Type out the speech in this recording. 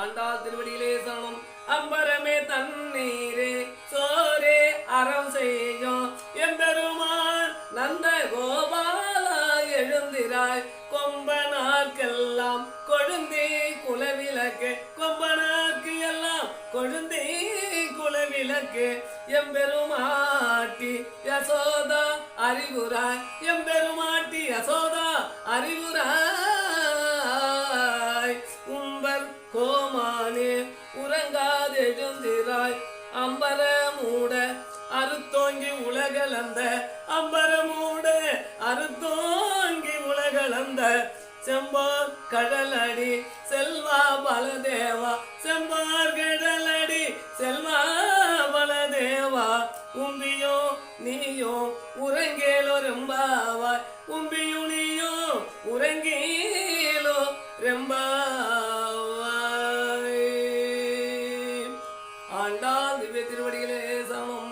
ஆண்டாள் திருவடியிலே சரணம் அம்பரமே தண்ணீரே சோரே அறம் செய்யும். எம்பெருமான் நந்த கோபாலா எழுந்திராய். கொம்பனார்க்கெல்லாம் கொழுந்தே குலவிளக்கு. கொம்பனார்க்கு எல்லாம் கொழுந்தே குலவிளக்கு. எம்பெருமாட்டி யசோதா அறிவுராய் எம்பெருமாட்டி யசோதா அறிவுராய் உறங்காதெழுந்திராய் அம்பர மூட அறுத்தோங்கி உலகளந்த அம்பர மூட அறுத்தோங்கி உலகளந்த. செம்பா கடலடி செல்வா பலதேவா. செம்பார் கடலடி செல்வா பலதேவா. உம்பியோ நீயோ உறங்கேலோ ரெம்பாவாய். உம்பியோ நீயோ உறங்கேலோ ரெம்பா ஆண்டான் திவ்ய திருவடிகளே சமம்.